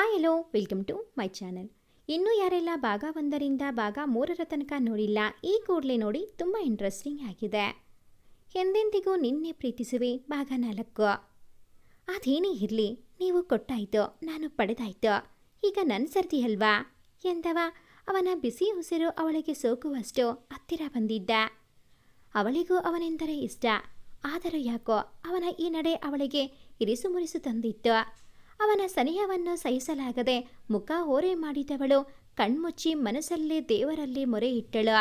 Hi hello welcome to my channel ಇನ್ನೂ ಯಾರೆಲ್ಲ ಭಾಗ ಒಂದರಿಂದ ಭಾಗ ಮೂರರ ತನಕ ನೋಡಿಲ್ಲ, ಈ ಕೂಡಲೇ ನೋಡಿ ತುಂಬ ಇಂಟ್ರೆಸ್ಟಿಂಗ್ ಆಗಿದೆ. ಎಂದೆಂದಿಗೂ ನಿನ್ನೆ ಪ್ರೀತಿಸುವೆ ಭಾಗ ನಾಲ್ಕು. ಅದೇನೇ ಇರಲಿ, ನೀವು ಕೊಟ್ಟಾಯ್ತು, ನಾನು ಪಡೆದಾಯ್ತು. ಈಗ ನನ್ನ ಸರ್ದಿ ಅಲ್ವಾ? ಎಂದವ, ಅವನ ಬಿಸಿ ಉಸಿರು ಅವಳಿಗೆ ಸೋಕುವಷ್ಟು ಹತ್ತಿರ ಬಂದಿದ್ದ. ಅವಳಿಗೂ ಅವನೆಂದರೆ ಇಷ್ಟ, ಆದರೂ ಯಾಕೋ ಅವನ ಈ ನಡೆ ಅವಳಿಗೆ ಇರಿಸು ಮುರಿಸು ತಂದಿತ್ತು. ಅವನ ಸನಿಹವನ್ನು ಸಹಿಸಲಾಗದೆ ಮುಖ ಹೋರೆ ಮಾಡಿದವಳು, ಕಣ್ಮುಚ್ಚಿ ಮನಸ್ಸಲ್ಲಿ ದೇವರಲ್ಲಿ ಮೊರೆ ಇಟ್ಟಳು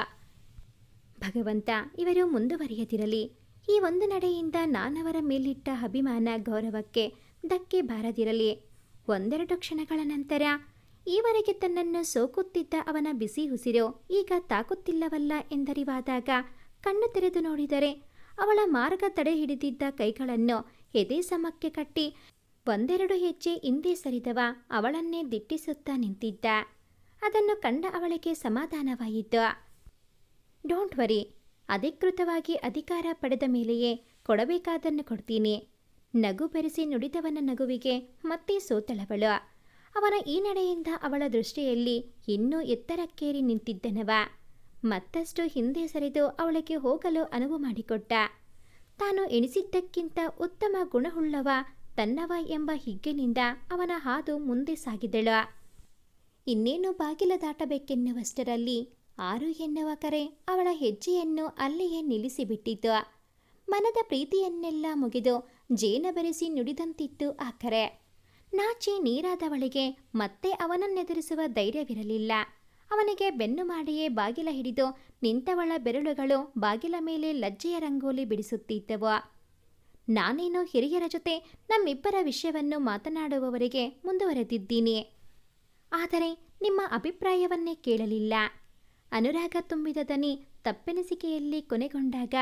ಭಗವಂತ, ಇವರು ಮುಂದುವರಿಯದಿರಲಿ. ಈ ಒಂದು ನಡೆಯಿಂದ ನಾನವರ ಮೇಲಿಟ್ಟ ಅಭಿಮಾನ ಗೌರವಕ್ಕೆ ಧಕ್ಕೆ ಬಾರದಿರಲಿ. ಒಂದೆರಡು ಕ್ಷಣಗಳ ನಂತರ, ಈವರೆಗೆ ತನ್ನನ್ನು ಸೋಕುತ್ತಿದ್ದ ಅವನ ಬಿಸಿ ಉಸಿರು ಈಗ ತಾಕುತ್ತಿಲ್ಲವಲ್ಲ ಎಂದರಿವಾದಾಗ ಕಣ್ಣು ತೆರೆದು ನೋಡಿದರೆ ಅವಳ ಮಾರ್ಗ ತಡೆ ಹಿಡಿದಿದ್ದ ಕೈಗಳನ್ನು ಎದೆ ಸಮಕ್ಕೆ ಕಟ್ಟಿ ಒಂದೆರಡು ಹೆಜ್ಜೆ ಹಿಂದೆ ಸರಿದವ ಅವಳನ್ನೇ ದಿಟ್ಟಿಸುತ್ತಾ ನಿಂತಿದ್ದ. ಅದನ್ನು ಕಂಡ ಅವಳಿಗೆ ಸಮಾಧಾನವಾಯಿತು. ಡೋಂಟ್ ವರಿ ಅಧಿಕೃತವಾಗಿ ಅಧಿಕಾರ ಪಡೆದ ಮೇಲೆಯೇ ಕೊಡಬೇಕಾದನ್ನು ಕೊಡ್ತೀನಿ. ನಗು ಬೆರೆಸಿ ನುಡಿದವನ ನಗುವಿಗೆ ಮತ್ತೆ ಸೋತಳವಳು. ಅವನ ಈ ನಡೆಯಿಂದ ಅವಳ ದೃಷ್ಟಿಯಲ್ಲಿ ಇನ್ನೂ ಎತ್ತರಕ್ಕೇರಿ ನಿಂತಿದ್ದನವ. ಮತ್ತಷ್ಟು ಹಿಂದೆ ಸರಿದು ಅವಳಿಗೆ ಹೋಗಲು ಅನುವು ಮಾಡಿಕೊಟ್ಟ. ತಾನು ಎಣಿಸಿದ್ದಕ್ಕಿಂತ ಉತ್ತಮ ಗುಣವುಳ್ಳವ ತನ್ನವ ಎಂಬ ಹಿಗ್ಗಿನಿಂದ ಅವನ ಹಾದು ಮುಂದೆ ಸಾಗಿದಳು. ಇನ್ನೇನು ಬಾಗಿಲ ದಾಟಬೇಕೆನ್ನುವಷ್ಟರಲ್ಲಿ ಆರು ಎನ್ನುವ ಕರೆ ಅವಳ ಹೆಜ್ಜೆಯನ್ನು ಅಲ್ಲಿಯೇ ನಿಲ್ಲಿಸಿಬಿಟ್ಟಿತು. ಮನದ ಪ್ರೀತಿಯನ್ನೆಲ್ಲ ಮುಗಿದು ಜೇನ ಬೆರೆಸಿ ನುಡಿದಂತಿತ್ತು ಆ ಕರೆ. ನಾಚಿ ನೀರಾದವಳಿಗೆ ಮತ್ತೆ ಅವನನ್ನೆದುರಿಸುವ ಧೈರ್ಯವಿರಲಿಲ್ಲ. ಅವನಿಗೆ ಬೆನ್ನು ಮಾಡಿಯೇ ಬಾಗಿಲ ಹಿಡಿದು ನಿಂತವಳ ಬೆರಳುಗಳು ಬಾಗಿಲ ಮೇಲೆ ಲಜ್ಜೆಯ ರಂಗೋಲಿ ಬಿಡಿಸುತ್ತಿದ್ದವು. ನಾನೇನು ಹಿರಿಯರ ಜೊತೆ ನಮ್ಮಿಬ್ಬರ ವಿಷಯವನ್ನು ಮಾತನಾಡುವವರಿಗೆ ಮುಂದುವರೆದಿದ್ದೀನಿ. ಆದರೆ ನಿಮ್ಮ ಅಭಿಪ್ರಾಯವನ್ನೇ ಕೇಳಲಿಲ್ಲ. ಅನುರಾಗ ತುಂಬಿದ ದನಿ ತಪ್ಪೆನಿಸಿಕೆಯಲ್ಲಿ ಕೊನೆಗೊಂಡಾಗ,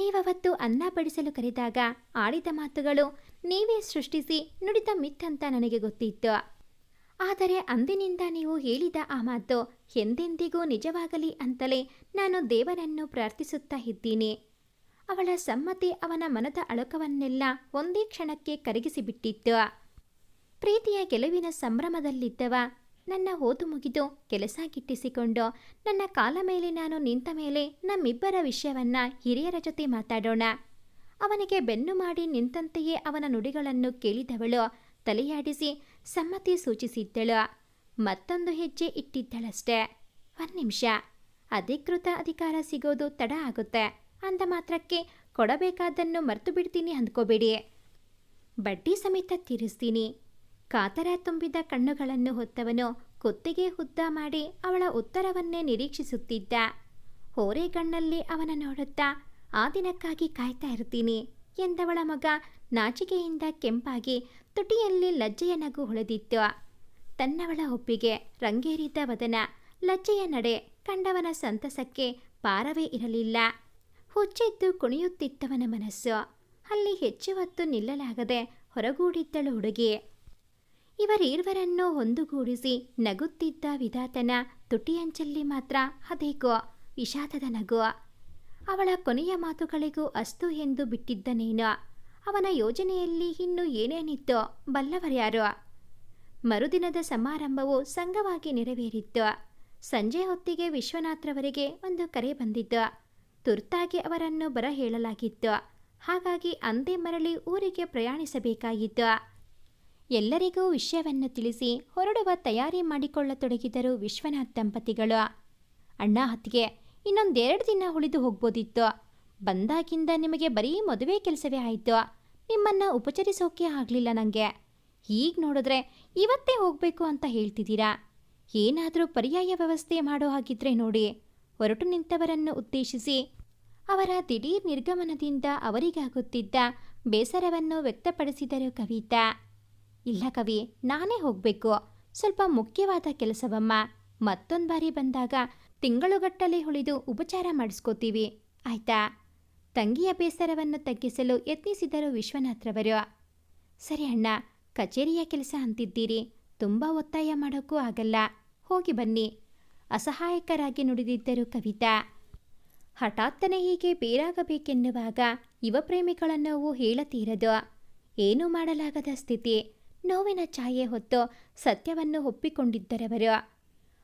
ನೀವವತ್ತು ಅನ್ನ ಬಡಿಸಲು ಕರೆದಾಗ ಆಡಿದ ಮಾತುಗಳು ನೀವೇ ಸೃಷ್ಟಿಸಿ ನುಡಿದ ಮಿತ್ತಂತ ನನಗೆ ಗೊತ್ತಿತ್ತು. ಆದರೆ ಅಂದಿನಿಂದ ನೀವು ಹೇಳಿದ ಆ ಮಾತು ಎಂದೆಂದಿಗೂ ನಿಜವಾಗಲಿ ಅಂತಲೇ ನಾನು ದೇವರನ್ನು ಪ್ರಾರ್ಥಿಸುತ್ತಾ ಇದ್ದೀನಿ. ಅವಳ ಸಮ್ಮತಿ ಅವನ ಮನದ ಅಳಕವನ್ನೆಲ್ಲ ಒಂದೇ ಕ್ಷಣಕ್ಕೆ ಕರಗಿಸಿಬಿಟ್ಟಿತ್ತು. ಪ್ರೀತಿಯ ಗೆಲುವಿನ ಸಂಭ್ರಮದಲ್ಲಿದ್ದವ, ನನ್ನ ಓದು ಮುಗಿದು ಕೆಲಸ ಗಿಟ್ಟಿಸಿಕೊಂಡು ನನ್ನ ಕಾಲ ಮೇಲೆ ನಾನು ನಿಂತ ಮೇಲೆ ನಮ್ಮಿಬ್ಬರ ವಿಷಯವನ್ನ ಹಿರಿಯರ ಜೊತೆ ಮಾತಾಡೋಣ. ಅವನಿಗೆ ಬೆನ್ನು ಮಾಡಿ ನಿಂತಂತೆಯೇ ಅವನ ನುಡಿಗಳನ್ನು ಕೇಳಿದವಳು, ತಲೆಯಾಡಿಸಿ ಸಮ್ಮತಿ ಸೂಚಿಸಿದ್ದಳು. ಮತ್ತೊಂದು ಹೆಜ್ಜೆ ಇಟ್ಟಿದ್ದಳಷ್ಟೇ. ಒಂದು ನಿಮಿಷ. ಅಧಿಕೃತ ಅಧಿಕಾರ ಸಿಗೋದು ತಡ ಆಗುತ್ತೆ. ಅಂದ ಮಾತ್ರಕ್ಕೆ ಕೊಡಬೇಕಾದ್ದನ್ನು ಮರ್ತು ಬಿಡ್ತೀನಿ ಅಂದ್ಕೋಬೇಡಿ. ಬಡ್ಡಿ ಸಮೇತ ತೀರಿಸ್ತೀನಿ. ಕಾತರ ತುಂಬಿದ ಕಣ್ಣುಗಳನ್ನು ಹೊತ್ತವನು ಕುತ್ತಿಗೆ ಹುದ್ದ ಮಾಡಿ ಅವಳ ಉತ್ತರವನ್ನೇ ನಿರೀಕ್ಷಿಸುತ್ತಿದ್ದ. ಹೋರೆಗಣ್ಣಲ್ಲಿ ಅವನ ನೋಡುತ್ತಾ, ಆ ದಿನಕ್ಕಾಗಿ ಕಾಯ್ತಾ ಇರ್ತೀನಿ ಎಂದವಳ ಮಗ ನಾಚಿಕೆಯಿಂದ ಕೆಂಪಾಗಿ ತುಟಿಯಲ್ಲಿ ಲಜ್ಜೆಯ ನಗು ಹೊಳೆದಿತ್ತು. ತನ್ನವಳ ಒಪ್ಪಿಗೆ ರಂಗೇರಿದ ವದನ ಲಜ್ಜೆಯ ನಡೆ ಕಂಡವನ ಸಂತಸಕ್ಕೆ ಪಾರವೇ ಇರಲಿಲ್ಲ. ಹುಚ್ಚೆದ್ದು ಕುಣಿಯುತ್ತಿದ್ದವನ ಮನಸ್ಸು. ಅಲ್ಲಿ ಹೆಚ್ಚು ಹೊತ್ತು ನಿಲ್ಲಲಾಗದೆ ಹೊರಗೂಡಿದ್ದಳು ಹುಡುಗಿ. ಇವರೀರ್ವರನ್ನು ಒಂದುಗೂಡಿಸಿ ನಗುತ್ತಿದ್ದ ವಿಧಾತನ ತುಟಿಯಂಚಲ್ಲಿ ಮಾತ್ರ ಅದೇಕೋ ವಿಷಾದದ ನಗು. ಅವಳ ಕೊನೆಯ ಮಾತುಗಳಿಗೂ ಅಸ್ತು ಎಂದು ಬಿಟ್ಟಿದ್ದನೇನೋ. ಅವನ ಯೋಜನೆಯಲ್ಲಿ ಇನ್ನು ಏನೇನಿತ್ತು ಬಲ್ಲವರ್ಯಾರು. ಮರುದಿನದ ಸಮಾರಂಭವು ಸಂಘವಾಗಿ ನೆರವೇರಿತ್ತು. ಸಂಜೆ ಹೊತ್ತಿಗೆ ವಿಶ್ವನಾಥ್ರವರಿಗೆ ಒಂದು ಕರೆ ಬಂದಿತ್ತು. ತುರ್ತಾಗಿ ಅವರನ್ನು ಬರ ಹೇಳಲಾಗಿತ್ತು ಹಾಗಾಗಿ ಅಂದೇ ಮರಳಿ ಊರಿಗೆ ಪ್ರಯಾಣಿಸಬೇಕಾಗಿತ್ತು. ಎಲ್ಲರಿಗೂ ವಿಷಯವನ್ನು ತಿಳಿಸಿ ಹೊರಡುವ ತಯಾರಿ ಮಾಡಿಕೊಳ್ಳತೊಡಗಿದರು ವಿಶ್ವನಾಥ್ ದಂಪತಿಗಳು. ಅಣ್ಣ ಹತ್ತಿಗೆ ಇನ್ನೊಂದೆರಡು ದಿನ ಉಳಿದು ಹೋಗ್ಬೋದಿತ್ತು. ಬಂದಾಗಿಂದ ನಿಮಗೆ ಬರೀ ಮದುವೆ ಕೆಲಸವೇ ಆಯಿತು. ನಿಮ್ಮನ್ನು ಉಪಚರಿಸೋಕೆ ಆಗಲಿಲ್ಲ ನನಗೆ ಈಗ ನೋಡಿದ್ರೆ ಇವತ್ತೇ ಹೋಗಬೇಕು ಅಂತ ಹೇಳ್ತಿದ್ದೀರಾ? ಏನಾದರೂ ಪರ್ಯಾಯ ವ್ಯವಸ್ಥೆ ಮಾಡೋ ಹಾಗಿದ್ರೆ ನೋಡಿ. ಹೊರಟು ನಿಂತವರನ್ನು ಉದ್ದೇಶಿಸಿ, ಅವರ ದಿಢೀರ್ ನಿರ್ಗಮನದಿಂದ ಅವರಿಗಾಗುತ್ತಿದ್ದ ಬೇಸರವನ್ನು ವ್ಯಕ್ತಪಡಿಸಿದರು ಕವಿತಾ. ಇಲ್ಲ ಕವಿ, ನಾನೇ ಹೋಗಬೇಕು. ಸ್ವಲ್ಪ ಮುಖ್ಯವಾದ ಕೆಲಸವಮ್ಮ. ಮತ್ತೊಂದು ಬಾರಿ ಬಂದಾಗ ತಿಂಗಳುಗಟ್ಟಲೆ ಉಳಿದು ಉಪಚಾರ ಮಾಡಿಸ್ಕೋತೀವಿ. ಆಯ್ತಾ? ತಂಗಿಯ ಬೇಸರವನ್ನು ತಗ್ಗಿಸಲು ಯತ್ನಿಸಿದರು ವಿಶ್ವನಾಥ್ರವರು. ಸರಿ ಅಣ್ಣ, ಕಚೇರಿಯ ಕೆಲಸ ಅಂತಿದ್ದೀರಿ. ತುಂಬ ಒತ್ತಾಯ ಮಾಡೋಕ್ಕೂ ಆಗಲ್ಲ. ಹೋಗಿ ಬನ್ನಿ. ಅಸಹಾಯಕರಾಗಿ ನುಡಿದಿದ್ದರು ಕವಿತಾ. ಹಠಾತ್ತನೆ ಹೀಗೆ ಬೇರಾಗಬೇಕೆನ್ನುವಾಗ ಯುವ ಪ್ರೇಮಿಗಳ ನೋವು ಹೇಳತೀರದು. ಏನೂ ಮಾಡಲಾಗದ ಸ್ಥಿತಿ. ನೋವಿನ ಛಾಯೆ ಹೊತ್ತು ಸತ್ಯವನ್ನು ಒಪ್ಪಿಕೊಂಡಿದ್ದರವರು.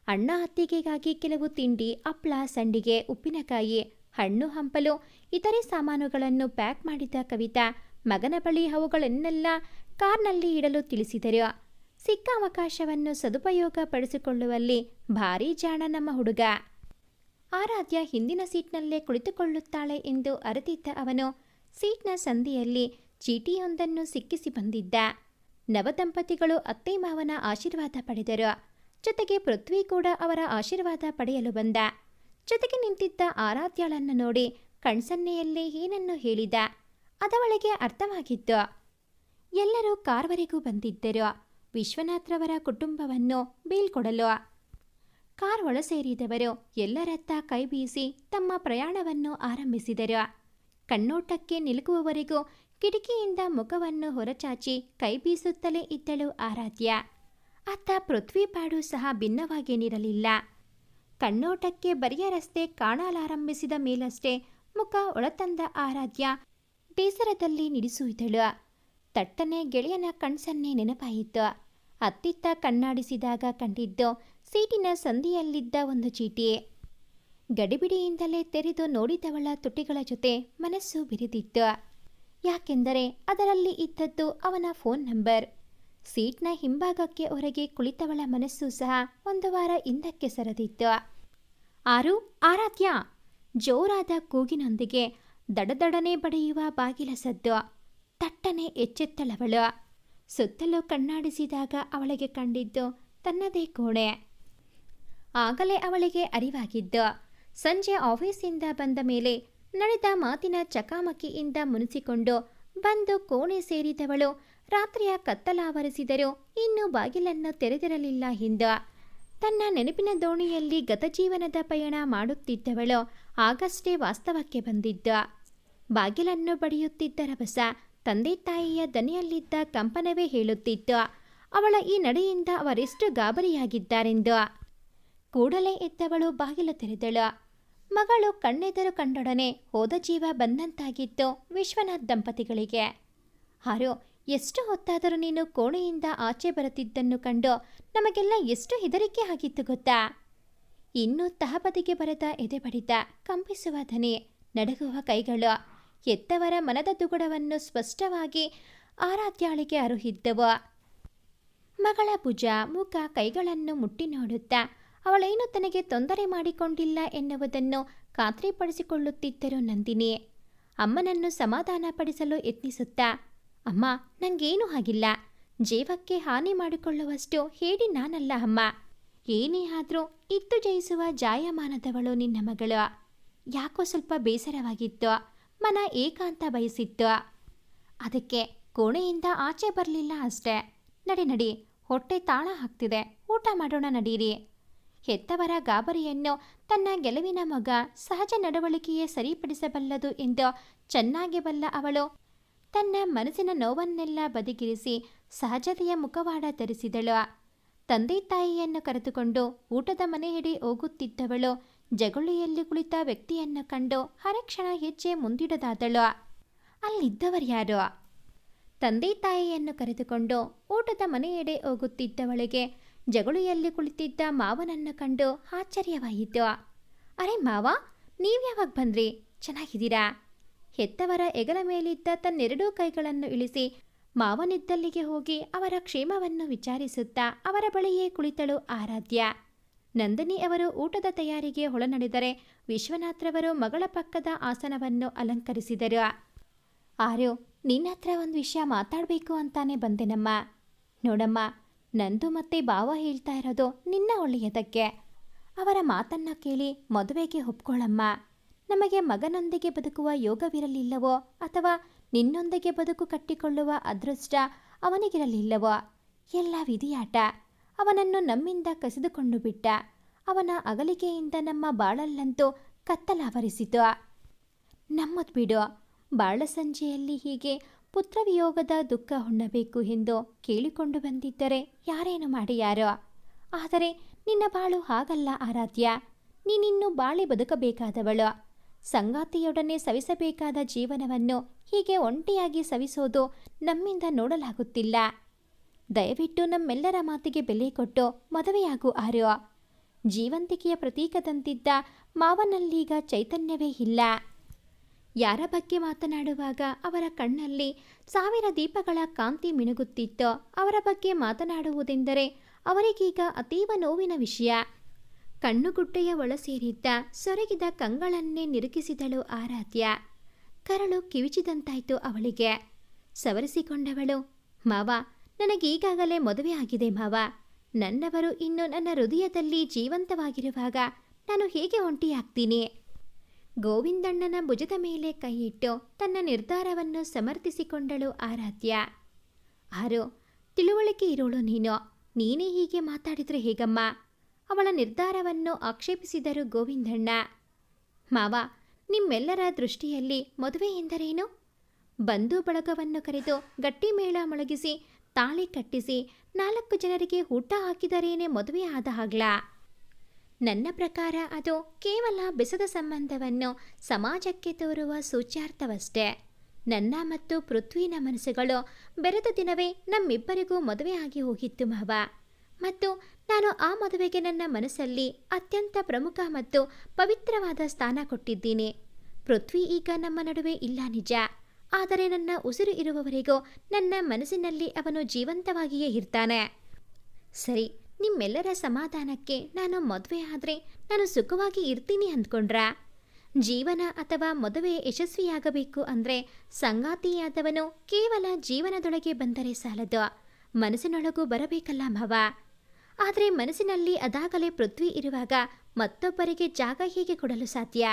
ಅಣ್ಣ ಅತ್ತಿಗೆಗಾಗಿ ಕೆಲವು ತಿಂಡಿ ಹಪ್ಪಳ ಸಂಡಿಗೆ, ಉಪ್ಪಿನಕಾಯಿ, ಹಣ್ಣು, ಹಂಪಲು, ಇತರೆ ಸಾಮಾನುಗಳನ್ನು ಪ್ಯಾಕ್ ಮಾಡಿದ ಕವಿತಾ ಮಗನ ಬಳಿ ಅವುಗಳನ್ನೆಲ್ಲ ಕಾರ್ನಲ್ಲಿ ಇಡಲು ತಿಳಿಸಿದರು. ಸಿಕ್ಕ ಅವಕಾಶವನ್ನು ಸದುಪಯೋಗ ಪಡಿಸಿಕೊಳ್ಳುವಲ್ಲಿ ಭಾರೀ ಜಾಣ ನಮ್ಮ ಹುಡುಗ. ಆರಾಧ್ಯ ಹಿಂದಿನ ಸೀಟ್ನಲ್ಲೇ ಕುಳಿತುಕೊಳ್ಳುತ್ತಾಳೆ ಎಂದು ಅರಿತಿದ್ದ ಅವನು ಸೀಟ್ನ ಸಂದಿಯಲ್ಲಿ ಚೀಟಿಯೊಂದನ್ನು ಸಿಕ್ಕಿಸಿ ಬಂದಿದ್ದ. ನವದಂಪತಿಗಳು ಅತ್ತೆ ಮಾವನ ಆಶೀರ್ವಾದ ಪಡೆದರು. ಜೊತೆಗೆ ಪೃಥ್ವಿ ಕೂಡ ಅವರ ಆಶೀರ್ವಾದ ಪಡೆಯಲು ಬಂದ. ಜೊತೆಗೆ ನಿಂತಿದ್ದ ಆರಾಧ್ಯಳನ್ನು ನೋಡಿ ಕಣ್ಸನ್ನೆಯಲ್ಲಿ ಏನನ್ನು ಹೇಳಿದ. ಅದವಳಿಗೆ ಅರ್ಥವಾಗಿತ್ತು. ಎಲ್ಲರೂ ಕಾರ್ವರೆಗೂ ಬಂದಿದ್ದರು. ವಿಶ್ವನಾಥ್ರವರ ಕುಟುಂಬವನ್ನು ಬೀಳ್ಕೊಡಲು. ಕಾರ್ ಒಳ ಸೇರಿದವರು ಎಲ್ಲರತ್ತ ಕೈ ಬೀಸಿ ತಮ್ಮ ಪ್ರಯಾಣವನ್ನು ಆರಂಭಿಸಿದರು. ಕಣ್ಣೋಟಕ್ಕೆ ನಿಲುಕುವವರೆಗೂ ಕಿಟಕಿಯಿಂದ ಮುಖವನ್ನು ಹೊರಚಾಚಿ ಕೈ ಬೀಸುತ್ತಲೇ ಇದ್ದಳು ಆರಾಧ್ಯ. ಅತ್ತ ಪೃಥ್ವಿಪಾಡು ಸಹ ಭಿನ್ನವಾಗೇನಿರಲಿಲ್ಲ ಕಣ್ಣೋಟಕ್ಕೆ ಬರಿಯ ರಸ್ತೆ ಕಾಣಲಾರಂಭಿಸಿದ ಮೇಲಷ್ಟೇ ಮುಖ ಒಳತಂದ ಆರಾಧ್ಯ ಬೇಸರದಲ್ಲಿ ನಿಡಿಸುತ್ತಿದ್ದಳು ತಟ್ಟನೆ ಗೆಳೆಯನ ಕಣ್ಸನ್ನೇ ನೆನಪಾಯಿತು. ಅತ್ತಿತ್ತ ಕಣ್ಣಾಡಿಸಿದಾಗ ಕಂಡಿದ್ದು ಸೀಟಿನ ಸಂದಿಯಲ್ಲಿದ್ದ ಒಂದು ಚೀಟಿ ಗಡಿಬಿಡಿಯಿಂದಲೇ ತೆರೆದು ನೋಡಿದವಳ ತುಟಿಗಳ ಜೊತೆ ಮನಸ್ಸು ಬಿರಿದಿತ್ತು. ಯಾಕೆಂದರೆ ಅದರಲ್ಲಿ ಇದ್ದದ್ದು ಅವನ ಫೋನ್ ನಂಬರ್. ಸೀಟ್ನ ಹಿಂಭಾಗಕ್ಕೆ ಹೊರಗೆ ಕುಳಿತವಳ ಮನಸ್ಸು ಸಹ ಒಂದು ವಾರ ಹಿಂದಕ್ಕೆ ಸರದಿತ್ತು. ಆರು, ಆರಾಧ್ಯ! ಜೋರಾದ ಕೂಗಿನೊಂದಿಗೆ ದಡದಡನೆ ಬಡಿಯುವ ಬಾಗಿಲ ಸದ್ದು. ತಟ್ಟನೆ ಎಚ್ಚೆತ್ತಳವಳು. ಸುತ್ತಲೂ ಕಣ್ಣಾಡಿಸಿದಾಗ ಅವಳಿಗೆ ಕಂಡಿದ್ದು ತನ್ನದೇ ಕೋಣೆ. ಆಗಲೇ ಅವಳಿಗೆ ಅರಿವಾಗಿದ್ದು, ಸಂಜೆ ಆಫೀಸಿಂದ ಬಂದ ಮೇಲೆ ನಡೆದ ಮಾತಿನ ಚಕಾಮಕಿಯಿಂದ ಮುನಿಸಿಕೊಂಡು ಬಂದು ಕೋಣೆ ಸೇರಿದವಳು ರಾತ್ರಿಯ ಕತ್ತಲಾವರಿಸಿದರೂ ಇನ್ನೂ ಬಾಗಿಲನ್ನು ತೆರೆದಿರಲಿಲ್ಲ ಎಂದು. ತನ್ನ ನೆನಪಿನ ದೋಣಿಯಲ್ಲಿ ಗತಜೀವನದ ಪಯಣ ಮಾಡುತ್ತಿದ್ದವಳು ಆಗಷ್ಟೇ ವಾಸ್ತವಕ್ಕೆ ಬಂದಿದ್ದ. ಬಾಗಿಲನ್ನು ಬಡಿಯುತ್ತಿದ್ದ ರಭಸ ತಂದೆ ತಾಯಿಯ ದನಿಯಲ್ಲಿದ್ದ ಕಂಪನವೇ ಹೇಳುತ್ತಿತ್ತು ಅವಳ ಈ ನಡೆಯಿಂದ ಅವರೆಷ್ಟು ಗಾಬರಿಯಾಗಿದ್ದಾರೆಂದು. ಕೂಡಲೇ ಎದ್ದವಳು ಬಾಗಿಲು ತೆರೆದಳು. ಮಗಳು ಕಣ್ಣೆದರು ಕಂಡೊಡನೆ ಹೋದ ಜೀವ ಬಂದಂತಾಗಿತ್ತು ವಿಶ್ವನಾಥ್ ದಂಪತಿಗಳಿಗೆ. ಹಾರು, ಎಷ್ಟು ಹೊತ್ತಾದರೂ ನೀನು ಕೋಣೆಯಿಂದ ಆಚೆ ಬರುತ್ತಿದ್ದನ್ನು ಕಂಡು ನಮಗೆಲ್ಲ ಎಷ್ಟು ಹೆದರಿಕೆ ಆಗಿತ್ತು ಗೊತ್ತಾ? ಇನ್ನೂ ತಹಬದಿಗೆ ಬರೆದ ಎದೆ ಬಡಿತ ಕಂಪಿಸುವ ಧನಿ ನಡಗುವ ಕೈಗಳು ಎತ್ತವರ ಮನದ ದುಗುಡವನ್ನು ಸ್ಪಷ್ಟವಾಗಿ ಆರಾಧ್ಯಾಳಿಗೆ ಅರುಹಿದ್ದವು. ಮಗಳ ಭುಜ ಮುಖ ಕೈಗಳನ್ನು ಮುಟ್ಟಿ ನೋಡುತ್ತಾ, ಅವಳೇನು ತನಗೆ ತೊಂದರೆ ಮಾಡಿಕೊಂಡಿಲ್ಲ ಎನ್ನುವುದನ್ನು ಖಾತ್ರಿಪಡಿಸಿಕೊಳ್ಳುತ್ತಿದ್ದರು ನಂದಿನಿ. ಅಮ್ಮನನ್ನು ಸಮಾಧಾನಪಡಿಸಲು ಯತ್ನಿಸುತ್ತಾ, ಅಮ್ಮ, ನಂಗೇನೂ ಆಗಿಲ್ಲ. ಜೀವಕ್ಕೆ ಹಾನಿ ಮಾಡಿಕೊಳ್ಳುವಷ್ಟು ಹೇಳಿ ನಾನಲ್ಲ ಅಮ್ಮ. ಏನೇ ಆದರೂ ಇತ್ತು ಜಯಿಸುವ ಜಾಯಮಾನದವಳು ನಿನ್ನ ಮಗಳು. ಯಾಕೋ ಸ್ವಲ್ಪ ಬೇಸರವಾಗಿತ್ತು. ಮನ ಏಕಾಂತ ಬಯಸಿತ್ತು ಅದಕ್ಕೆ ಕೋಣೆಯಿಂದ ಆಚೆ ಬರಲಿಲ್ಲ ಅಷ್ಟೇ. ನಡಿ ನಡಿ, ಹೊಟ್ಟೆ ತಾಳ ಹಾಕ್ತಿದೆ. ಊಟ ಮಾಡೋಣ ನಡೀರಿ. ಹೆತ್ತವರ ಗಾಬರಿಯನ್ನು ತನ್ನ ಗೆಲುವಿನ ಮಗ ಸಹಜ ನಡವಳಿಕೆಯೇ ಸರಿಪಡಿಸಬಲ್ಲದು ಎಂದು ಚೆನ್ನಾಗಿ ಬಲ್ಲ ಅವಳು. ತನ್ನ ಮನಸ್ಸಿನ ನೋವನ್ನೆಲ್ಲ ಬದಿಗಿರಿಸಿ ಸಹಜತೆಯ ಮುಖವಾಡ ಧರಿಸಿದಳು. ತಂದೆ ತಾಯಿಯನ್ನು ಕರೆದುಕೊಂಡು ಊಟದ ಮನೆ ಹಿಡಿ ಹೋಗುತ್ತಿದ್ದವಳು. ಜಗುಳಿಯಲ್ಲಿ ಕುಳಿತ ವ್ಯಕ್ತಿಯನ್ನು ಕಂಡು ಹರಕ್ಷಣ ಹೆಜ್ಜೆ ಮುಂದಿಡದಾದಳು. ಅಲ್ಲಿದ್ದವರ್ಯಾರು ತಂದೆ ತಾಯಿಯನ್ನು ಕರೆದುಕೊಂಡು ಊಟದ ಮನೆಯೆಡೆ ಹೋಗುತ್ತಿದ್ದವಳಿಗೆ ಜಗುಳಿಯಲ್ಲಿ ಕುಳಿತಿದ್ದ ಮಾವನನ್ನು ಕಂಡು ಆಶ್ಚರ್ಯವಾಯಿತು. ಅರೆ ಮಾವ ನೀವ್ಯಾವಾಗ ಬಂದ್ರಿ? ಚೆನ್ನಾಗಿದ್ದೀರಾ? ಹೆತ್ತವರ ಎಗಲ ಮೇಲಿದ್ದ ತನ್ನೆರಡೂ ಕೈಗಳನ್ನು ಇಳಿಸಿ ಮಾವನಿದ್ದಲ್ಲಿಗೆ ಹೋಗಿ ಅವರ ಕ್ಷೇಮವನ್ನು ವಿಚಾರಿಸುತ್ತಾ ಅವರ ಬಳಿಯೇ ಕುಳಿತಳು ಆರಾಧ್ಯ. ನಂದಿನಿ ಅವರು ಊಟದ ತಯಾರಿಗೆ ಹೊಳನಡೆದರೆ ವಿಶ್ವನಾಥ್ರವರು ಮಗಳ ಪಕ್ಕದ ಆಸನವನ್ನು ಅಲಂಕರಿಸಿದರು. ಆರ್ಯೋ, ನಿನ್ನ ಹತ್ರ ಒಂದು ವಿಷಯ ಮಾತಾಡಬೇಕು ಅಂತಾನೆ ಬಂದೆನಮ್ಮ. ನೋಡಮ್ಮ, ನಂದು ಮತ್ತೆ ಭಾವ ಹೇಳ್ತಾ ಇರೋದು ನಿನ್ನ ಒಳ್ಳೆಯದಕ್ಕೆ. ಅವರ ಮಾತನ್ನ ಕೇಳಿ ಮದುವೆಗೆ ಒಪ್ಕೊಳ್ಳಮ್ಮ ನಮಗೆ ಮಗನೊಂದಿಗೆ ಬದುಕುವ ಯೋಗವಿರಲಿಲ್ಲವೋ ಅಥವಾ ನಿನ್ನೊಂದಿಗೆ ಬದುಕು ಕಟ್ಟಿಕೊಳ್ಳುವ ಅದೃಷ್ಟ ಅವನಿಗಿರಲಿಲ್ಲವೋ? ಎಲ್ಲ ವಿಧಿಯಾಟ. ಅವನನ್ನು ನಮ್ಮಿಂದ ಕಸಿದುಕೊಂಡು ಬಿಟ್ಟ. ಅವನ ಅಗಲಿಕೆಯಿಂದ ನಮ್ಮ ಬಾಳಲ್ಲಂತೂ ಕತ್ತಲಾವರಿಸಿತು. ನಮ್ಮದು ಬಿಡು, ಬಾಳ ಸಂಜೆಯಲ್ಲಿ ಹೀಗೆ ಪುತ್ರವಿಯೋಗದ ದುಃಖ ಹೊಣ್ಣಬೇಕು ಎಂದು ಕೇಳಿಕೊಂಡು ಬಂದಿದ್ದರೆ ಯಾರೇನು ಮಾಡಿಯಾರೋ. ಆದರೆ ನಿನ್ನ ಬಾಳು ಹಾಗಲ್ಲ ಆರಾಧ್ಯ. ನೀನಿನ್ನು ಬಾಳಿ ಬದುಕಬೇಕಾದವಳು. ಸಂಗಾತಿಯೊಡನೆ ಸವಿಸಬೇಕಾದ ಜೀವನವನ್ನು ಹೀಗೆ ಒಂಟಿಯಾಗಿ ಸವಿಸೋದು ನಮ್ಮಿಂದ ನೋಡಲಾಗುತ್ತಿಲ್ಲ. ದಯವಿಟ್ಟು ನಮ್ಮೆಲ್ಲರ ಮಾತಿಗೆ ಬೆಲೆ ಕೊಟ್ಟು ಮದುವೆಯಾಗು ಆರ್ಯ. ಜೀವಂತಿಕೆಯ ಪ್ರತೀಕದಂತಿದ್ದ ಮಾವನಲ್ಲೀಗ ಚೈತನ್ಯವೇ ಇಲ್ಲ. ಯಾರ ಬಗ್ಗೆ ಮಾತನಾಡುವಾಗ ಅವರ ಕಣ್ಣಲ್ಲಿ ಸಾವಿರ ದೀಪಗಳ ಕಾಂತಿ ಮಿಣುಗುತ್ತಿತ್ತೋ ಅವರ ಬಗ್ಗೆ ಮಾತನಾಡುವುದೆಂದರೆ ಅವರಿಗೀಗ ಅತೀವ ನೋವಿನ ವಿಷಯ. ಕಣ್ಣುಗುಡ್ಡೆಯ ಒಳ ಸೇರಿದ್ದ ಸೊರಗಿದ ಕಂಗಳನ್ನೇ ನಿರುಗಿಸಿದಳು ಆರಾಧ್ಯ. ಕರಳು ಕಿವಿಚಿದಂತಾಯ್ತು ಅವಳಿಗೆ. ಸವರಿಸಿಕೊಂಡವಳು, ಮಾವ ನನಗೀಗಾಗಲೇ ಮದುವೆ ಆಗಿದೆ ಮಾವ. ನನ್ನವರು ಇನ್ನು ನನ್ನ ಹೃದಯದಲ್ಲಿ ಜೀವಂತವಾಗಿರುವಾಗ ನಾನು ಹೇಗೆ ಒಂಟಿಯಾಗ್ತೀನಿ? ಗೋವಿಂದಣ್ಣನ ಭುಜದ ಮೇಲೆ ಕೈಯಿಟ್ಟು ತನ್ನ ನಿರ್ಧಾರವನ್ನು ಸಮರ್ಥಿಸಿಕೊಂಡಳು ಆರಾಧ್ಯ. ಆರು, ತಿಳುವಳಿಕೆ ಇರೋಳು ನೀನು. ನೀನೇ ಹೀಗೆ ಮಾತಾಡಿದರೆ ಹೇಗಮ್ಮ? ಅವಳ ನಿರ್ಧಾರವನ್ನು ಆಕ್ಷೇಪಿಸಿದರು ಗೋವಿಂದಣ್ಣ. ಮಾವ, ನಿಮ್ಮೆಲ್ಲರ ದೃಷ್ಟಿಯಲ್ಲಿ ಮದುವೆ ಎಂದರೇನು? ಬಂಧು ಬಳಗವನ್ನು ಕರೆದು ಗಟ್ಟಿ ಮೇಳ ಮೊಳಗಿಸಿ ತಾಳಿ ಕಟ್ಟಿಸಿ ನಾಲ್ಕು ಜನರಿಗೆ ಊಟ ಹಾಕಿದರೇನೆ ಮದುವೆ ಆದ ಹಾಗ್ಲ. ನನ್ನ ಪ್ರಕಾರ ಅದು ಕೇವಲ ಬೆಸದ ಸಂಬಂಧವನ್ನು ಸಮಾಜಕ್ಕೆ ತೋರುವ ಸೂಚ್ಯಾರ್ಥವಷ್ಟೇ. ನನ್ನ ಮತ್ತು ಪೃಥ್ವಿನ ಮನಸ್ಸುಗಳು ಬೆರೆದ ದಿನವೇ ನಮ್ಮಿಬ್ಬರಿಗೂ ಮದುವೆ ಆಗಿ ಹೋಗಿತ್ತು ಮಾವ ಮತ್ತು ನಾನು ಆ ಮದುವೆಗೆ ನನ್ನ ಮನಸ್ಸಲ್ಲಿ ಅತ್ಯಂತ ಪ್ರಮುಖ ಮತ್ತು ಪವಿತ್ರವಾದ ಸ್ಥಾನ ಕೊಟ್ಟಿದ್ದೀನಿ. ಪೃಥ್ವಿ ಈಗ ನಮ್ಮ ನಡುವೆ ಇಲ್ಲ ನಿಜ. ಆದರೆ ನನ್ನ ಉಸಿರು ಇರುವವರೆಗೂ ನನ್ನ ಮನಸ್ಸಿನಲ್ಲಿ ಅವನು ಜೀವಂತವಾಗಿಯೇ ಇರ್ತಾನೆ. ಸರಿ, ನಿಮ್ಮೆಲ್ಲರ ಸಮಾಧಾನಕ್ಕೆ ನಾನು ಮದುವೆ ಆದರೆ ನಾನು ಸುಖವಾಗಿ ಇರ್ತೀನಿ ಅಂದ್ಕೊಂಡ್ರ? ಜೀವನ ಅಥವಾ ಮದುವೆ ಯಶಸ್ವಿಯಾಗಬೇಕು ಅಂದರೆ ಸಂಗಾತಿಯಾದವನು ಕೇವಲ ಜೀವನದೊಳಗೆ ಬಂದರೆ ಸಾಲದು. ಮನಸ್ಸಿನೊಳಗೂ ಬರಬೇಕಲ್ಲ ಭವ. ಆದರೆ ಮನಸ್ಸಿನಲ್ಲಿ ಅದಾಗಲೇ ಪೃಥ್ವಿ ಇರುವಾಗ ಮತ್ತೊಬ್ಬರಿಗೆ ಜಾಗ ಹೇಗೆ ಕೊಡಲು ಸಾಧ್ಯ?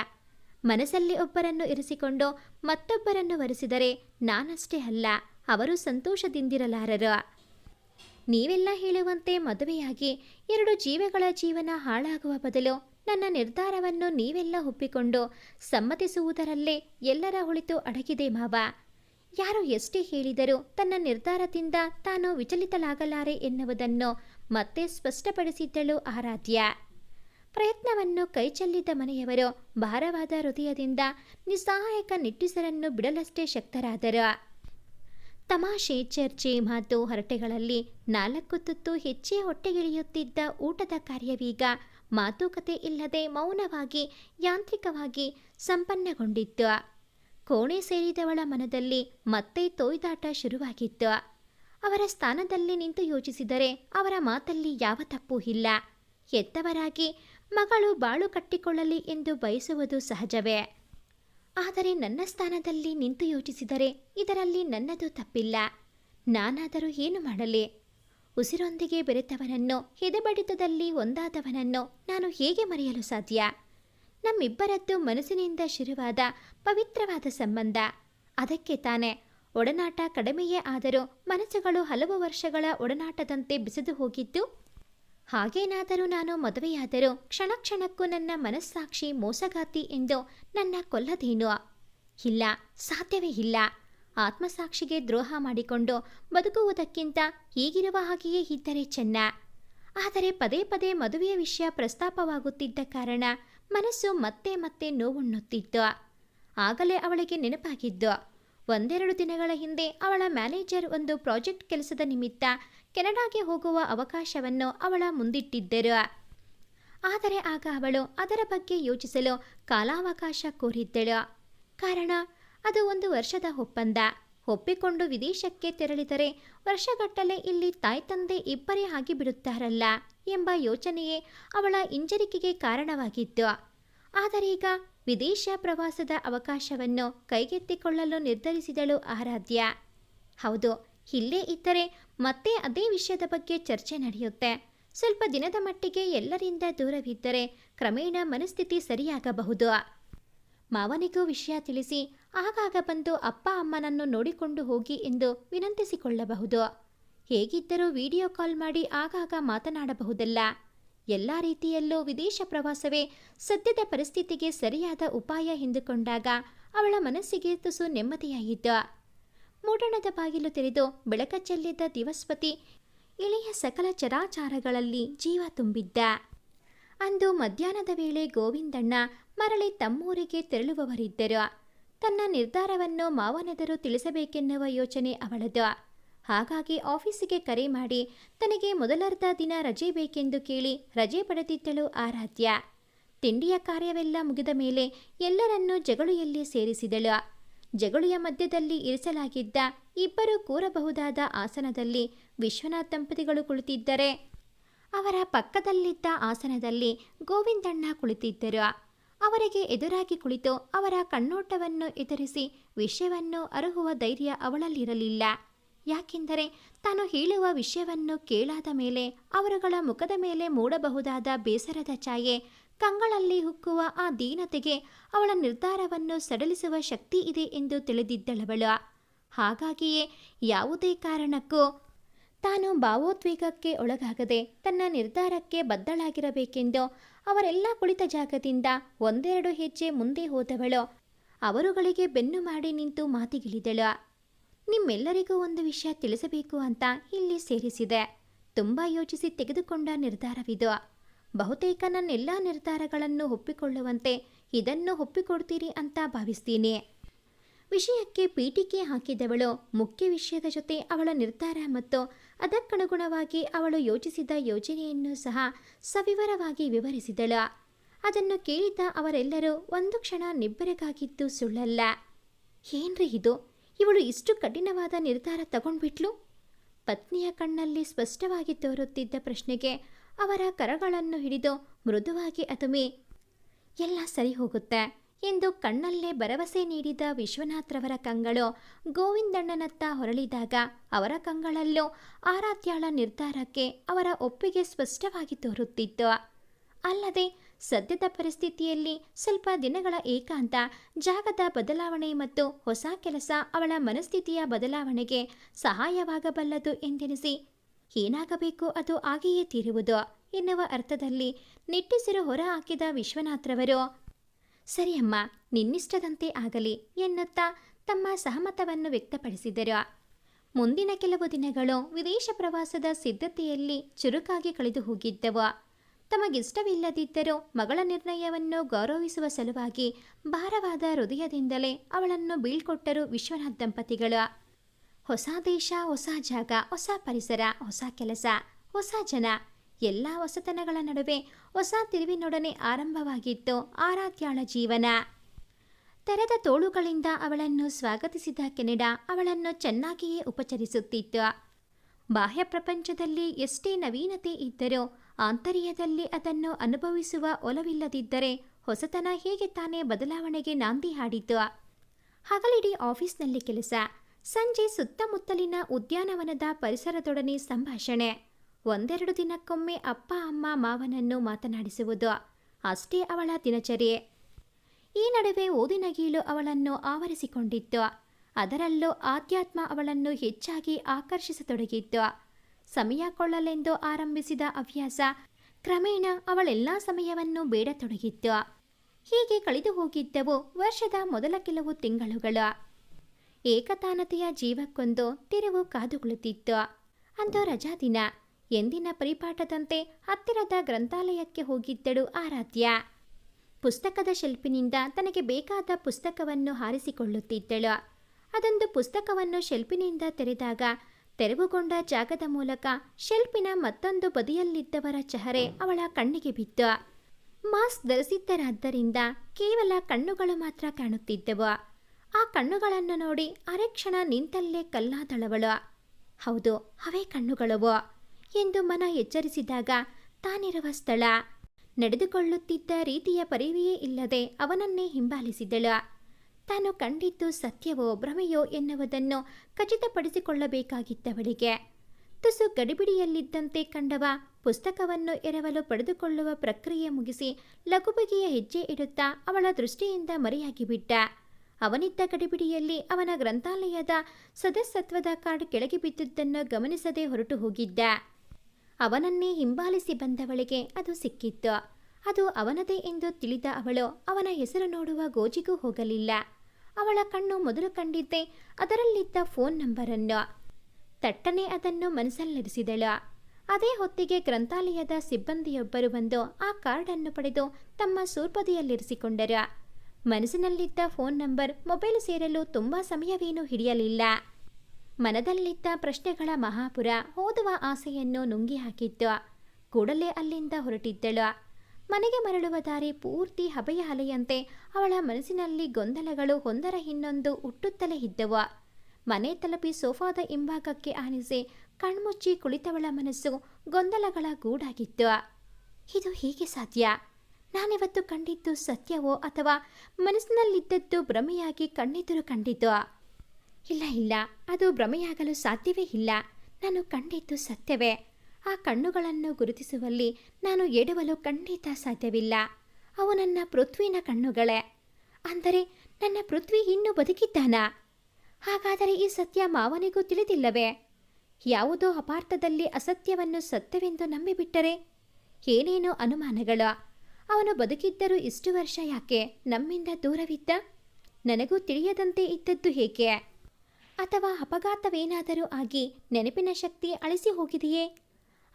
ಮನಸ್ಸಲ್ಲಿ ಒಬ್ಬರನ್ನು ಇರಿಸಿಕೊಂಡು ಮತ್ತೊಬ್ಬರನ್ನು ವರಿಸಿದರೆ ನಾನಷ್ಟೇ ಅಲ್ಲ, ಅವರು ಸಂತೋಷದಿಂದಿರಲಾರರು. ನೀವೆಲ್ಲ ಹೇಳುವಂತೆ ಮದುವೆಯಾಗಿ ಎರಡು ಜೀವಗಳ ಜೀವನ ಹಾಳಾಗುವ ಬದಲು ನನ್ನ ನಿರ್ಧಾರವನ್ನು ನೀವೆಲ್ಲ ಒಪ್ಪಿಕೊಂಡು ಸಮ್ಮತಿಸುವುದರಲ್ಲೇ ಎಲ್ಲರ ಹೊಳಿತು ಅಡಗಿದೆ ಮಾವ. ಯಾರು ಎಷ್ಟೇ ಹೇಳಿದರೂ ತನ್ನ ನಿರ್ಧಾರದಿಂದ ತಾನು ವಿಚಲಿತಲಾಗಲಾರೆ ಎನ್ನುವುದನ್ನು ಮತ್ತೆ ಸ್ಪಷ್ಟಪಡಿಸಿದ್ದಳು ಆರಾಧ್ಯ. ಪ್ರಯತ್ನವನ್ನು ಕೈಚೆಲ್ಲಿದ್ದ ಮನೆಯವರು ಭಾರವಾದ ಹೃದಯದಿಂದ ನಿಸ್ಸಹಾಯಕ ನಿಟ್ಟುಸರನ್ನು ಬಿಡಲಷ್ಟೇ ಶಕ್ತರಾದರು. ತಮಾಷೆ, ಚರ್ಚೆ ಮಾತು ಹರಟೆಗಳಲ್ಲಿ ನಾಲ್ಕು ತುತ್ತು ಹೆಚ್ಚೇ ಹೊಟ್ಟೆಗಿಳಿಯುತ್ತಿದ್ದ ಊಟದ ಕಾರ್ಯವೀಗ ಮಾತುಕತೆ ಇಲ್ಲದೆ ಮೌನವಾಗಿ, ಯಾಂತ್ರಿಕವಾಗಿ ಸಂಪನ್ನಗೊಂಡಿತ್ತು. ಕೋಣೆ ಸೇರಿದವಳ ಮನದಲ್ಲಿ ಮತ್ತೆ ತೋಯ್ದಾಟ ಶುರುವಾಗಿತ್ತು. ಅವರ ಸ್ಥಾನದಲ್ಲಿ ನಿಂತು ಯೋಚಿಸಿದರೆ ಅವರ ಮಾತಲ್ಲಿ ಯಾವ ತಪ್ಪೂ ಇಲ್ಲ. ಹೆತ್ತವರಾಗಿ ಮಗಳು ಬಾಳು ಕಟ್ಟಿಕೊಳ್ಳಲಿ ಎಂದು ಬಯಸುವುದು ಸಹಜವೇ. ಆದರೆ ನನ್ನ ಸ್ಥಾನದಲ್ಲಿ ನಿಂತು ಯೋಚಿಸಿದರೆ ಇದರಲ್ಲಿ ನನ್ನದು ತಪ್ಪಿಲ್ಲ. ನಾನಾದರೂ ಏನು ಮಾಡಲಿ? ಉಸಿರೊಂದಿಗೆ ಬೆರೆತವನನ್ನು, ಹಿದಬಡಿತದಲ್ಲಿ ಒಂದಾದವನನ್ನು ನಾನು ಹೇಗೆ ಮರೆಯಲು ಸಾಧ್ಯ? ನಮ್ಮಿಬ್ಬರದ್ದು ಮನಸ್ಸಿನಿಂದ ಶುರುವಾದ ಪವಿತ್ರವಾದ ಸಂಬಂಧ. ಅದಕ್ಕೆ ತಾನೇ ಒಡನಾಟ ಕಡಿಮೆಯೇ ಆದರೂ ಮನಸ್ಸುಗಳು ಹಲವು ವರ್ಷಗಳ ಒಡನಾಟದಂತೆ ಬಿಸಿದು ಹೋಗಿದ್ದು ಹಾಗೇನಾದರೂ ನಾನು ಮದುವೆಯಾದರೂ ಕ್ಷಣ ಕ್ಷಣಕ್ಕೂ ನನ್ನ ಮನಸ್ಸಾಕ್ಷಿ ಮೋಸಗಾತಿ ಎಂದು ನನ್ನ ಕೊಲ್ಲದೇನು ಇಲ್ಲ, ಸಾಧ್ಯವೇ ಇಲ್ಲ. ಆತ್ಮಸಾಕ್ಷಿಗೆ ದ್ರೋಹ ಮಾಡಿಕೊಂಡು ಬದುಕುವುದಕ್ಕಿಂತ ಈಗಿರುವ ಹಾಗೆಯೇ ಇದ್ದರೆ ಚೆನ್ನ. ಆದರೆ ಪದೇ ಪದೇ ಮದುವೆಯ ವಿಷಯ ಪ್ರಸ್ತಾಪವಾಗುತ್ತಿದ್ದ ಕಾರಣ ಮನಸ್ಸು ಮತ್ತೆ ಮತ್ತೆ ನೋವುಣ್ಣುತ್ತಿತ್ತು. ಆಗಲೇ ಅವಳಿಗೆ ನೆನಪಾಗಿದ್ದು, ಒಂದೆರಡು ದಿನಗಳ ಹಿಂದೆ ಅವಳ ಮ್ಯಾನೇಜರ್ ಒಂದು ಪ್ರಾಜೆಕ್ಟ್ ಕೆಲಸದ ನಿಮಿತ್ತ ಕೆನಡಾಗೆ ಹೋಗುವ ಅವಕಾಶವನ್ನು ಅವಳ ಮುಂದಿಟ್ಟಿದ್ದರು. ಆದರೆ ಆಗ ಅವಳು ಅದರ ಬಗ್ಗೆ ಯೋಚಿಸಲು ಕಾಲಾವಕಾಶ ಕೋರಿದ್ದಳು. ಕಾರಣ, ಅದು ಒಂದು ವರ್ಷದ ಒಪ್ಪಂದ. ಒಪ್ಪಿಕೊಂಡು ವಿದೇಶಕ್ಕೆ ತೆರಳಿದರೆ ವರ್ಷಗಟ್ಟಲೆ ಇಲ್ಲಿ ತಾಯಿ ತಂದೆ ಇಬ್ಬರೇ ಆಗಿಬಿಡುತ್ತಾರಲ್ಲ ಎಂಬ ಯೋಚನೆಯೇ ಅವಳ ಹಿಂಜರಿಕೆಗೆ ಕಾರಣವಾಗಿತ್ತು. ಆದರೀಗ ವಿದೇಶ ಪ್ರವಾಸದ ಅವಕಾಶವನ್ನು ಕೈಗೆತ್ತಿಕೊಳ್ಳಲು ನಿರ್ಧರಿಸಿದಳು ಆರಾಧ್ಯ. ಹೌದು ಇಲ್ಲೇ ಇದ್ದರೆ ಮತ್ತೆ ಅದೇ ವಿಷಯದ ಬಗ್ಗೆ ಚರ್ಚೆ ನಡೆಯುತ್ತೆ. ಸ್ವಲ್ಪ ದಿನದ ಮಟ್ಟಿಗೆ ಎಲ್ಲರಿಂದ ದೂರವಿದ್ದರೆ ಕ್ರಮೇಣ ಮನಸ್ಥಿತಿ ಸರಿಯಾಗಬಹುದು. ಮಾವನಿಗೂ ವಿಷಯ ತಿಳಿಸಿ ಆಗಾಗ ಬಂದು ಅಪ್ಪ ಅಮ್ಮನನ್ನು ನೋಡಿಕೊಂಡು ಹೋಗಿ ಎಂದು ವಿನಂತಿಸಿಕೊಳ್ಳಬಹುದು. ಹೇಗಿದ್ದರೂ ವಿಡಿಯೋ ಕಾಲ್ ಮಾಡಿ ಆಗಾಗ ಮಾತನಾಡಬಹುದಲ್ಲ. ಎಲ್ಲ ರೀತಿಯಲ್ಲೂ ವಿದೇಶ ಪ್ರವಾಸವೇ ಸದ್ಯದ ಪರಿಸ್ಥಿತಿಗೆ ಸರಿಯಾದ ಉಪಾಯ ಎಂದುಕೊಂಡಾಗ ಅವಳ ಮನಸ್ಸಿಗೆ ತುಸು ನೆಮ್ಮದಿಯಾಯಿತು. ಮೂಡಣದ ಬಾಗಿಲು ತೆರೆದು ಬೆಳಕ ಚೆಲ್ಲಿದ್ದ ದಿವಸ್ಪತಿ ಇಳೆಯ ಸಕಲ ಚರಾಚಾರಗಳಲ್ಲಿ ಜೀವ ತುಂಬಿದ್ದ. ಅಂದು ಮಧ್ಯಾಹ್ನದ ವೇಳೆ ಗೋವಿಂದಣ್ಣ ಮರಳಿ ತಮ್ಮೂರಿಗೆ ತೆರಳುವವರಿದ್ದರು. ತನ್ನ ನಿರ್ಧಾರವನ್ನು ಮಾವನೆದರು ತಿಳಿಸಬೇಕೆನ್ನುವ ಯೋಚನೆ ಅವಳದು. ಹಾಗಾಗಿ ಆಫೀಸಿಗೆ ಕರೆ ಮಾಡಿ ತನಗೆ ಮೊದಲರ್ಧ ದಿನ ರಜೆ ಬೇಕೆಂದು ಕೇಳಿ ರಜೆ ಪಡೆದಿದ್ದಳು ಆರಾಧ್ಯ. ತಿಂಡಿಯ ಕಾರ್ಯವೆಲ್ಲ ಮುಗಿದ ಮೇಲೆ ಎಲ್ಲರನ್ನೂ ಜಗಳಿಯಲ್ಲಿ ಸೇರಿಸಿದಳು. ಜಗಳಿಯ ಮಧ್ಯದಲ್ಲಿ ಇರಿಸಲಾಗಿದ್ದ ಇಬ್ಬರು ಕೂರಬಹುದಾದ ಆಸನದಲ್ಲಿ ವಿಶ್ವನಾಥ್ ದಂಪತಿಗಳು ಕುಳಿತಿದ್ದರೆ, ಅವರ ಪಕ್ಕದಲ್ಲಿದ್ದ ಆಸನದಲ್ಲಿ ಗೋವಿಂದಣ್ಣ ಕುಳಿತಿದ್ದರು. ಅವರಿಗೆ ಎದುರಾಗಿ ಕುಳಿತು ಅವರ ಕಣ್ಣೋಟವನ್ನು ಎದುರಿಸಿ ವಿಷಯವನ್ನು ಅರುಹುವ ಧೈರ್ಯ ಅವಳಲ್ಲಿರಲಿಲ್ಲ. ಯಾಕೆಂದರೆ ತಾನು ಹೇಳುವ ವಿಷಯವನ್ನು ಕೇಳಾದ ಮೇಲೆ ಅವರುಗಳ ಮುಖದ ಮೇಲೆ ಮೂಡಬಹುದಾದ ಬೇಸರದ ಛಾಯೆ, ಕಂಗಳಲ್ಲಿ ಹುಕ್ಕುವ ಆ ದೀನತೆಗೆ ಅವಳ ನಿರ್ಧಾರವನ್ನು ಸಡಲಿಸುವ ಶಕ್ತಿ ಇದೆ ಎಂದು ತಿಳಿದಿದ್ದಳವಳು. ಹಾಗಾಗಿಯೇ ಯಾವುದೇ ಕಾರಣಕ್ಕೂ ತಾನು ಭಾವೋದ್ವೇಗಕ್ಕೆ ಒಳಗಾಗದೆ ತನ್ನ ನಿರ್ಧಾರಕ್ಕೆ ಬದ್ಧಳಾಗಿರಬೇಕೆಂದು ಅವರೆಲ್ಲ ಕುಳಿತ ಜಾಗದಿಂದ ಒಂದೆರಡು ಹೆಜ್ಜೆ ಮುಂದೆ ಹೋದವಳು. ಅವರುಗಳಿಗೆ ಬೆನ್ನು ಮಾಡಿ ನಿಂತು ಮಾತಿಗಿಳಿದಳು. ನಿಮ್ಮೆಲ್ಲರಿಗೂ ಒಂದು ವಿಷಯ ತಿಳಿಸಬೇಕು ಅಂತ ಇಲ್ಲಿ ಸೇರಿಸಿದೆ. ತುಂಬ ಯೋಚಿಸಿ ತೆಗೆದುಕೊಂಡ ನಿರ್ಧಾರವಿದು. ಬಹುತೇಕ ನನ್ನೆಲ್ಲ ನಿರ್ಧಾರಗಳನ್ನು ಒಪ್ಪಿಕೊಳ್ಳುವಂತೆ ಇದನ್ನು ಒಪ್ಪಿಕೊಡ್ತೀರಿ ಅಂತ ಭಾವಿಸ್ತೀನಿ. ವಿಷಯಕ್ಕೆ ಪೀಠಿಕೆ ಹಾಕಿದವಳು ಮುಖ್ಯ ವಿಷಯದ ಜೊತೆ ಅವಳ ನಿರ್ಧಾರ ಮತ್ತು ಅದಕ್ಕನುಗುಣವಾಗಿ ಅವಳು ಯೋಚಿಸಿದ ಯೋಜನೆಯನ್ನು ಸಹ ಸವಿವರವಾಗಿ ವಿವರಿಸಿದಳು. ಅದನ್ನು ಕೇಳಿದ ಅವರೆಲ್ಲರೂ ಒಂದು ಕ್ಷಣ ನಿಬ್ಬೆರಗಾಗಿದ್ದು ಸುಳ್ಳಲ್ಲ. ಏನ್ರಿ ಇದು? ಇವಳು ಇಷ್ಟು ಕಠಿಣವಾದ ನಿರ್ಧಾರ ತಗೊಂಡ್ಬಿಟ್ಲು? ಪತ್ನಿಯ ಕಣ್ಣಲ್ಲಿ ಸ್ಪಷ್ಟವಾಗಿ ತೋರುತ್ತಿದ್ದ ಪ್ರಶ್ನೆಗೆ ಅವರ ಕರಗಳನ್ನು ಹಿಡಿದು ಮೃದುವಾಗಿ ಅದುಮಿ ಎಲ್ಲ ಸರಿ ಹೋಗುತ್ತೆ. ಎಂದು ಕಣ್ಣಲ್ಲೇ ಭರವಸೆ ನೀಡಿದ ವಿಶ್ವನಾಥ್ರವರ ಕಂಗಳು ಗೋವಿಂದಣ್ಣನತ್ತ ಹೊರಳಿದಾಗ ಅವರ ಕಂಗಳಲ್ಲೂ ಆರಾಧ್ಯಾಳ ನಿರ್ಧಾರಕ್ಕೆ ಅವರ ಒಪ್ಪಿಗೆ ಸ್ಪಷ್ಟವಾಗಿ ತೋರುತ್ತಿತ್ತು. ಅಲ್ಲದೆ ಸದ್ಯದ ಪರಿಸ್ಥಿತಿಯಲ್ಲಿ ಸ್ವಲ್ಪ ದಿನಗಳ ಏಕಾಂತ, ಜಾಗದ ಬದಲಾವಣೆ ಮತ್ತು ಹೊಸ ಕೆಲಸ ಅವಳ ಮನಸ್ಥಿತಿಯ ಬದಲಾವಣೆಗೆ ಸಹಾಯವಾಗಬಲ್ಲದು ಎಂದೆನಿಸಿ, ಏನಾಗಬೇಕು ಅದು ಆಗಿಯೇ ತೀರುವುದು ಎನ್ನುವ ಅರ್ಥದಲ್ಲಿ ನಿಟ್ಟಿಸಿರು ಹೊರ ಹಾಕಿದ ವಿಶ್ವನಾಥ್ರವರು, ಸರಿಯಮ್ಮ, ನಿನ್ನಿಷ್ಟದಂತೆ ಆಗಲಿ ಎನ್ನುತ್ತಾ ತಮ್ಮ ಸಹಮತವನ್ನು ವ್ಯಕ್ತಪಡಿಸಿದರು. ಮುಂದಿನ ಕೆಲವು ದಿನಗಳು ವಿದೇಶ ಪ್ರವಾಸದ ಸಿದ್ಧತೆಯಲ್ಲಿ ಚುರುಕಾಗಿ ಕಳೆದು ಹೋಗಿದ್ದವು ತಮಗಿಷ್ಟವಿಲ್ಲದಿದ್ದರೂ ಮಗಳ ನಿರ್ಣಯವನ್ನು ಗೌರವಿಸುವ ಸಲುವಾಗಿ ಭಾರವಾದ ಹೃದಯದಿಂದಲೇ ಅವಳನ್ನು ಬೀಳ್ಕೊಟ್ಟರು ವಿಶ್ವನಾಥ್ ದಂಪತಿಗಳು. ಹೊಸ ದೇಶ, ಹೊಸ ಜಾಗ, ಹೊಸ ಪರಿಸರ, ಹೊಸ ಕೆಲಸ, ಹೊಸ ಜನ. ಎಲ್ಲ ಹೊಸತನಗಳ ನಡುವೆ ಹೊಸ ತಿರುವಿನೊಡನೆ ಆರಂಭವಾಗಿತ್ತು ಆರಾಧ್ಯಾಳ ಜೀವನ. ತೆರೆದ ತೋಳುಗಳಿಂದ ಅವಳನ್ನು ಸ್ವಾಗತಿಸಿದ ಕೆನಡಾ ಅವಳನ್ನು ಚೆನ್ನಾಗಿಯೇ ಉಪಚರಿಸುತ್ತಿತ್ತು. ಬಾಹ್ಯ ಪ್ರಪಂಚದಲ್ಲಿ ಎಷ್ಟೇ ನವೀನತೆ ಇದ್ದರೂ ಆಂತರ್ಯದಲ್ಲಿ ಅದನ್ನು ಅನುಭವಿಸುವ ಒಲವಿಲ್ಲದಿದ್ದರೆ ಹೊಸತನ ಹೇಗೆ ತಾನೇ ಬದಲಾವಣೆಗೆ ನಾಂದಿ ಹಾಡಿದ್ದು? ಹಗಲಿಡೀ ಆಫೀಸ್ನಲ್ಲಿ ಕೆಲಸ, ಸಂಜೆ ಸುತ್ತಮುತ್ತಲಿನ ಉದ್ಯಾನವನದ ಪರಿಸರದೊಡನೆ ಸಂಭಾಷಣೆ, ಒಂದೆರಡು ದಿನಕ್ಕೊಮ್ಮೆ ಅಪ್ಪ, ಅಮ್ಮ, ಮಾವನನ್ನು ಮಾತನಾಡಿಸುವುದು, ಅಷ್ಟೇ ಅವಳ ದಿನಚರ್ಯೆ. ಈ ನಡುವೆ ಓದಿನ ಗೀಳು ಅವಳನ್ನು ಆವರಿಸಿಕೊಂಡಿತ್ತು, ಅದರಲ್ಲೂ ಆಧ್ಯಾತ್ಮ ಅವಳನ್ನು ಹೆಚ್ಚಾಗಿ ಆಕರ್ಷಿಸತೊಡಗಿತ್ತು. ಸಮಯ ಕೊಳ್ಳಲೆಂದು ಆರಂಭಿಸಿದ ಅಭ್ಯಾಸ ಕ್ರಮೇಣ ಅವಳೆಲ್ಲ ಸಮಯವನ್ನು ಬೇಡತೊಡಗಿತ್ತು ಹೀಗೆ ಕಳೆದು ಹೋಗಿದ್ದವು ವರ್ಷದ ಮೊದಲ ಕೆಲವು ತಿಂಗಳುಗಳು. ಏಕತಾನತೆಯ ಜೀವಕ್ಕೊಂದು ತಿರುವು ಕಾದುಕೊಳ್ಳುತ್ತಿತ್ತು. ಅಂದು ರಜಾ ದಿನ. ಎಂದಿನ ಪರಿಪಾಠದಂತೆ ಹತ್ತಿರದ ಗ್ರಂಥಾಲಯಕ್ಕೆ ಹೋಗಿದ್ದಳು ಆರಾಧ್ಯ. ಪುಸ್ತಕದ ಶೆಲ್ಪಿನಿಂದ ತನಗೆ ಬೇಕಾದ ಪುಸ್ತಕವನ್ನು ಹಾರಿಸಿಕೊಳ್ಳುತ್ತಿದ್ದಳು. ಅದೊಂದು ಪುಸ್ತಕವನ್ನು ಶೆಲ್ಪಿನಿಂದ ತೆರೆದಾಗ ತೆರವುಗೊಂಡ ಜಾಗದ ಮೂಲಕ ಶೆಲ್ಫಿನ ಮತ್ತೊಂದು ಬದಿಯಲ್ಲಿದ್ದವರ ಚಹರೆ ಅವಳ ಕಣ್ಣಿಗೆ ಬಿತ್ತು. ಮಾಸ್ಕ್ ಧರಿಸಿದ್ದರಾದ್ದರಿಂದ ಕೇವಲ ಕಣ್ಣುಗಳು ಮಾತ್ರ ಕಾಣುತ್ತಿದ್ದವು. ಆ ಕಣ್ಣುಗಳನ್ನು ನೋಡಿ ಅರೆಕ್ಷಣ ನಿಂತಲ್ಲೇ ಕಲ್ಲಾದಳವಳು. ಹೌದು, ಅವೇ ಕಣ್ಣುಗಳವು ಎಂದು ಮನ ಎಚ್ಚರಿಸಿದಾಗ ತಾನಿರುವ ಸ್ಥಳ. ನಡೆದುಕೊಳ್ಳುತ್ತಿದ್ದ ರೀತಿಯ ಪರಿವೆಯೇ ಇಲ್ಲದೆ ಅವನನ್ನೇ ಹಿಂಬಾಲಿಸಿದಳು. ತಾನು ಕಂಡಿದ್ದು ಸತ್ಯವೋ ಭ್ರಮೆಯೋ ಎನ್ನುವುದನ್ನು ಖಚಿತಪಡಿಸಿಕೊಳ್ಳಬೇಕಾಗಿದ್ದವಳಿಗೆ. ತುಸು ಗಡಿಬಿಡಿಯಲ್ಲಿದ್ದಂತೆ ಕಂಡವ ಪುಸ್ತಕವನ್ನು ಎರವಲು ಪಡೆದುಕೊಳ್ಳುವ ಪ್ರಕ್ರಿಯೆ ಮುಗಿಸಿ ಲಘುಬಗೆಯ ಹೆಜ್ಜೆ ಇಡುತ್ತಾ ಅವಳ ದೃಷ್ಟಿಯಿಂದ ಮರೆಯಾಗಿಬಿಟ್ಟ. ಅವನಿದ್ದ ಗಡಿಬಿಡಿಯಲ್ಲಿ ಅವನ ಗ್ರಂಥಾಲಯದ ಸದಸ್ಯತ್ವದ ಕಾರ್ಡ್ ಕೆಳಗೆ ಬಿದ್ದುದನ್ನು ಗಮನಿಸದೆ ಹೊರಟು ಹೋಗಿದ್ದ ಅವನನ್ನೇ ಹಿಂಬಾಲಿಸಿ ಬಂದವಳಿಗೆ ಅದು ಸಿಕ್ಕಿತ್ತು. ಅದು ಅವನದೇ ಎಂದು ತಿಳಿದ ಅವಳು ಅವನ ಹೆಸರು ನೋಡುವ ಗೋಜಿಗೂ ಹೋಗಲಿಲ್ಲ. ಅವಳ ಕಣ್ಣು ಮೊದಲು ಕಂಡಿದ್ದೆ, ಅದರಲ್ಲಿದ್ದ ಫೋನ್ ನಂಬರನ್ನು. ತಟ್ಟನೆ ಅದನ್ನು ಮನಸ್ಸಲ್ಲಿರಿಸಿದಳು. ಅದೇ ಹೊತ್ತಿಗೆ ಗ್ರಂಥಾಲಯದ ಸಿಬ್ಬಂದಿಯೊಬ್ಬರು ಬಂದು ಆ ಕಾರ್ಡನ್ನು ಪಡೆದು ತಮ್ಮ ಸೂರ್ಪದಿಯಲ್ಲಿರಿಸಿಕೊಂಡರು. ಮನಸ್ಸಿನಲ್ಲಿದ್ದ ಫೋನ್ ನಂಬರ್ ಮೊಬೈಲ್ ಸೇರಲು ತುಂಬ ಸಮಯವೇನೂ ಹಿಡಿಯಲಿಲ್ಲ. ಮನದಲ್ಲಿದ್ದ ಪ್ರಶ್ನೆಗಳ ಮಹಾಪುರ ಓದುವ ಆಸೆಯನ್ನು ನುಂಗಿ ಹಾಕಿತ್ತು ಕೂಡಲೇ ಅಲ್ಲಿಂದ ಹೊರಟಿದ್ದಳು. ಮನೆಗೆ ಮರಳುವ ದಾರಿ ಪೂರ್ತಿ ಹಬೆಯ ಅಲೆಯಂತೆ ಅವಳ ಮನಸ್ಸಿನಲ್ಲಿ ಗೊಂದಲಗಳು ಒಂದರ ಇನ್ನೊಂದು ಹುಟ್ಟುತ್ತಲೇ ಇದ್ದವು. ಮನೆ ತಲುಪಿ ಸೋಫಾದ ಹಿಂಭಾಗಕ್ಕೆ ಆನಿಸಿ ಕಣ್ಮುಚ್ಚಿ ಕುಳಿತವಳ ಮನಸ್ಸು ಗೊಂದಲಗಳ ಗೂಡಾಗಿತ್ತು. ಇದು ಹೀಗೆ ಸಾಧ್ಯ? ನಾನಿವತ್ತು ಕಂಡಿದ್ದು ಸತ್ಯವೋ ಅಥವಾ ಮನಸ್ಸಿನಲ್ಲಿದ್ದದ್ದು ಭ್ರಮೆಯಾಗಿ ಕಣ್ಣೆದುರು ಕಂಡಿದ್ದು? ಇಲ್ಲ ಇಲ್ಲ, ಅದು ಭ್ರಮೆಯಾಗಲು ಸಾಧ್ಯವೇ ಇಲ್ಲ. ನಾನು ಕಂಡಿದ್ದು ಸತ್ಯವೇ. ಆ ಕಣ್ಣುಗಳನ್ನು ಗುರುತಿಸುವಲ್ಲಿ ನಾನು ಎಡವಲು ಖಂಡಿತ ಸಾಧ್ಯವಿಲ್ಲ. ಅವು ನನ್ನ ಪೃಥ್ವಿನ ಕಣ್ಣುಗಳೇ. ಅಂದರೆ ನನ್ನ ಪೃಥ್ವಿ ಇನ್ನೂ ಬದುಕಿದ್ದಾನಾ? ಹಾಗಾದರೆ ಈ ಸತ್ಯ ಮಾವನಿಗೂ ತಿಳಿದಿಲ್ಲವೇ? ಯಾವುದೋ ಅಪಾರ್ಥದಲ್ಲಿ ಅಸತ್ಯವನ್ನು ಸತ್ಯವೆಂದು ನಂಬಿಬಿಟ್ಟರೆ? ಏನೇನೋ ಅನುಮಾನಗಳು? ಅವನು ಬದುಕಿದ್ದರೂ ಇಷ್ಟು ವರ್ಷ ಯಾಕೆ ನಮ್ಮಿಂದ ದೂರವಿದ್ದ? ನನಗೂ ತಿಳಿಯದಂತೆ ಇದ್ದದ್ದು ಹೇಗೆ? ಅಥವಾ ಅಪಘಾತವೇನಾದರೂ ಆಗಿ ನೆನಪಿನ ಶಕ್ತಿ ಅಳಿಸಿ ಹೋಗಿದೆಯೇ?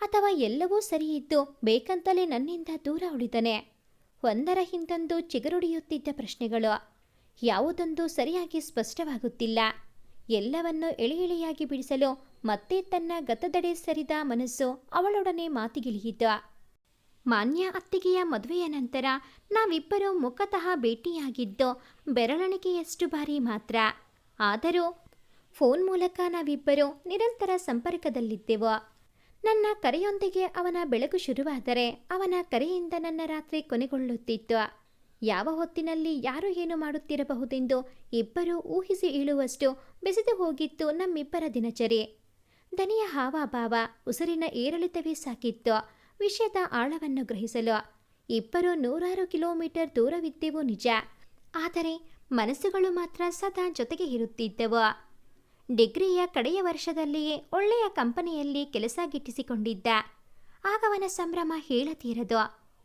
ಅಥವಾ ಎಲ್ಲವೂ ಸರಿಯಿದ್ದು ಬೇಕಂತಲೇ ನನ್ನಿಂದ ದೂರ ಉಳಿದನೆ. ಒಂದರ ಹಿಂದೊಂದು ಚಿಗುರುಡಿಯುತ್ತಿದ್ದ ಪ್ರಶ್ನೆಗಳು. ಯಾವುದೊಂದು ಸರಿಯಾಗಿ ಸ್ಪಷ್ಟವಾಗುತ್ತಿಲ್ಲ. ಎಲ್ಲವನ್ನು ಎಳೆ ಎಳೆಯಾಗಿ ಬಿಡಿಸಲು ಮತ್ತೆ ತನ್ನ ಗತದಡೆ ಸರಿದ ಮನಸ್ಸು ಅವಳೊಡನೆ ಮಾತಿಗಿಳಿಯಿತು. ಮಾನ್ಯ ಅತ್ತಿಗೆಯ ಮದುವೆಯ ನಂತರ ನಾವಿಬ್ಬರೂ ಮುಖತಃ ಭೇಟಿಯಾಗಿದ್ದು ಬೆರಳಿಕೆಯಷ್ಟು ಬಾರಿ ಮಾತ್ರ. ಆದರೂ, ಫೋನ್ ಮೂಲಕ ನಾವಿಬ್ಬರು ನಿರಂತರ ಸಂಪರ್ಕದಲ್ಲಿದ್ದೆವು. ನನ್ನ ಕರೆಯೊಂದಿಗೆ ಅವನ ಬೆಳಕು ಶುರುವಾದರೆ ಅವನ ಕರೆಯಿಂದ ನನ್ನ ರಾತ್ರಿ ಕೊನೆಗೊಳ್ಳುತ್ತಿತ್ತು. ಯಾವ ಹೊತ್ತಿನಲ್ಲಿ ಯಾರು ಏನು ಮಾಡುತ್ತಿರಬಹುದೆಂದು ಇಬ್ಬರೂ ಊಹಿಸಿ ಇಳುವಷ್ಟು ಬೆಸೆದು ಹೋಗಿತ್ತು ನಮ್ಮಿಬ್ಬರ ದಿನಚರಿ. ದನಿಯ ಹಾವಭಾವ, ಉಸಿರಿನ ಏರಿಳಿತವೇ ಸಾಕಿತ್ತು. ವಿಷಯದ ಆಳವನ್ನು ಗ್ರಹಿಸಲು ಇಬ್ಬರು ನೂರಾರು ಕಿಲೋಮೀಟರ್ ದೂರವಿದ್ದೆವು ನಿಜ. ಆದರೆ ಮನಸ್ಸುಗಳು ಮಾತ್ರ ಸದಾ ಜೊತೆಗೆ ಇರುತ್ತಿದ್ದವು. ಡಿಗ್ರಿಯ ಕಡೆಯ ವರ್ಷದಲ್ಲಿಯೇ ಒಳ್ಳೆಯ ಕಂಪನಿಯಲ್ಲಿ ಕೆಲಸ ಗಿಟ್ಟಿಸಿಕೊಂಡಿದ್ದ. ಆಗವನ ಸಂಭ್ರಮ ಹೇಳತೀರದು.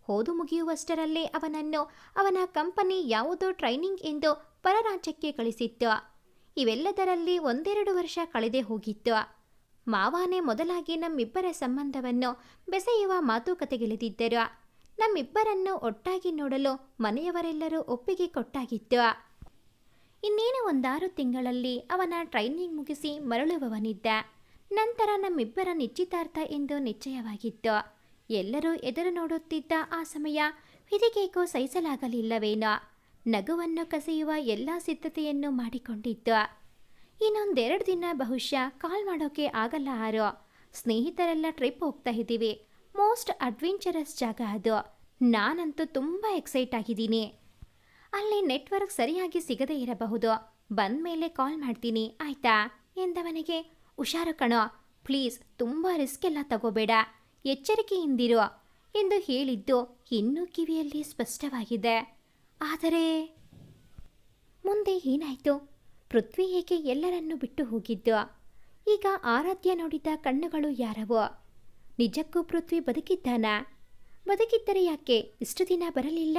ಓದು ಮುಗಿಯುವಷ್ಟರಲ್ಲೇ ಅವನನ್ನು ಅವನ ಕಂಪನಿ ಯಾವುದೋ ಟ್ರೈನಿಂಗ್ ಎಂದು ಪರರಾಜ್ಯಕ್ಕೆ ಕಳಿಸಿತ್ತು. ಇವೆಲ್ಲದರಲ್ಲಿ ಒಂದೆರಡು ವರ್ಷ ಕಳೆದೇ ಹೋಗಿತ್ತು. ಮಾವಾನೇ ಮೊದಲಾಗಿ ನಮ್ಮಿಬ್ಬರ ಸಂಬಂಧವನ್ನು ಬೆಸೆಯುವ ಮಾತುಕತೆಗಿಳಿದಿದ್ದರು. ನಮ್ಮಿಬ್ಬರನ್ನು ಒಟ್ಟಾಗಿ ನೋಡಲು ಮನೆಯವರೆಲ್ಲರೂ ಒಪ್ಪಿಗೆ ಕೊಟ್ಟಾಗಿತ್ತು. ಇನ್ನೇನು ಒಂದಾರು ತಿಂಗಳಲ್ಲಿ ಅವನ ಟ್ರೈನಿಂಗ್ ಮುಗಿಸಿ ಮರಳುವವನಿದ್ದ. ನಂತರ ನಮ್ಮಿಬ್ಬರ ನಿಶ್ಚಿತಾರ್ಥ ಎಂದು ನಿಶ್ಚಯವಾಗಿತ್ತು. ಎಲ್ಲರೂ ಎದುರು ನೋಡುತ್ತಿದ್ದ ಆ ಸಮಯ ವಿಧಿಗೇಕೋ ಸಹಿಸಲಾಗಲಿಲ್ಲವೇನೋ. ನಗುವನ್ನು ಕಸಿಯುವ ಎಲ್ಲ ಸಿದ್ಧತೆಯನ್ನು ಮಾಡಿಕೊಂಡಿತ್ತು. ಇನ್ನೊಂದೆರಡು ದಿನ ಬಹುಶಃ ಕಾಲ್ ಮಾಡೋಕೆ ಆಗಲ್ಲ ಆರೋ. ಸ್ನೇಹಿತರೆಲ್ಲ ಟ್ರಿಪ್ ಹೋಗ್ತಾ ಇದ್ದೀವಿ. ಮೋಸ್ಟ್ ಅಡ್ವೆಂಚರಸ್ ಜಾಗ ಅದು. ನಾನಂತೂ ತುಂಬ ಎಕ್ಸೈಟ್ ಆಗಿದ್ದೀನಿ. ಅಲ್ಲಿ ನೆಟ್ವರ್ಕ್ ಸರಿಯಾಗಿ ಸಿಗದೇ ಇರಬಹುದು. ಬಂದ ಮೇಲೆ ಕಾಲ್ ಮಾಡ್ತೀನಿ, ಆಯ್ತಾ? ಎಂದವನಿಗೆ ಹುಷಾರು ಕಣೋ, ಪ್ಲೀಸ್ ತುಂಬ ರಿಸ್ಕ್ ಎಲ್ಲ ತಗೋಬೇಡ ಎಚ್ಚರಿಕೆಯಿಂದಿರು ಎಂದು ಹೇಳಿದ್ದು ಇನ್ನೂ ಕಿವಿಯಲ್ಲಿ ಸ್ಪಷ್ಟವಾಗಿದೆ. ಆದರೆ ಮುಂದೆ ಏನಾಯಿತು? ಪೃಥ್ವಿ ಏಕೆ ಎಲ್ಲರನ್ನೂ ಬಿಟ್ಟು ಹೋಗಿದ್ದು? ಈಗ ಆರಾಧ್ಯ ನೋಡಿದ ಕಣ್ಣುಗಳು ಯಾರವೋ? ನಿಜಕ್ಕೂ ಪೃಥ್ವಿ ಬದುಕಿದ್ದಾನಾ? ಬದುಕಿದ್ದರೆ ಯಾಕೆ? ಇಷ್ಟು ದಿನ ಬರಲಿಲ್ಲ?